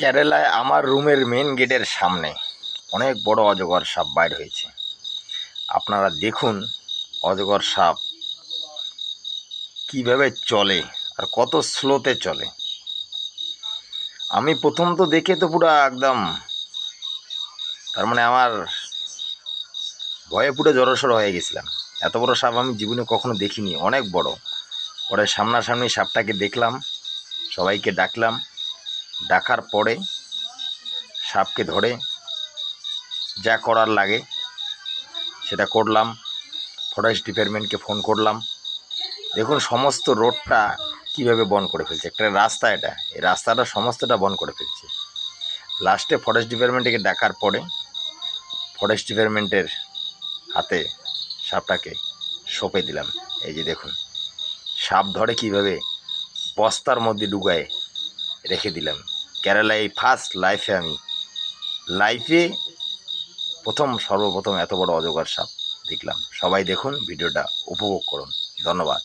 কেরালায় আমার রুমের মেন গেটের সামনে অনেক বড় অজগর সাপ বাইর হয়েছে। আপনারা দেখুন অজগর সাপ কীভাবে চলে আর কত স্লোতে চলে। আমি প্রথম তো দেখে তো পুরো একদম তার মানে আমার ভয়ে পুরো জড়সড় হয়ে গেছিলাম। এত বড় সাপ আমি জীবনে কখনো দেখিনি, অনেক বড়। পরে সামনাসামনি সাপটাকে দেখলাম, সবাইকে ডাকলাম। ডাকার পরে সাপকে ধরে যা করার লাগে সেটা করলাম, ফরেস্ট ডিপার্টমেন্টকে ফোন করলাম। দেখুন, সমস্ত রোডটা কীভাবে বন করে ফেলছে। একটা রাস্তা এটা, এই রাস্তাটা সমস্তটা বন করে ফেলছে। লাস্টে ফরেস্ট ডিপার্টমেন্টকে ডাকার পরে ফরেস্ট ডিপার্টমেন্টের হাতে সাপটাকে সঁপে দিলাম। এই যে দেখুন, সাপ ধরে কীভাবে বস্তার মধ্যে ডুগায় রেখে দিলাম। কেরালায় ফার্স্ট লাইফে আমি। লাইফে প্রথম, সর্বপ্রথম এত বড় অজগর সাপ দেখলাম। সবাই দেখুন, ভিডিওটা উপভোগ করুন। ধন্যবাদ।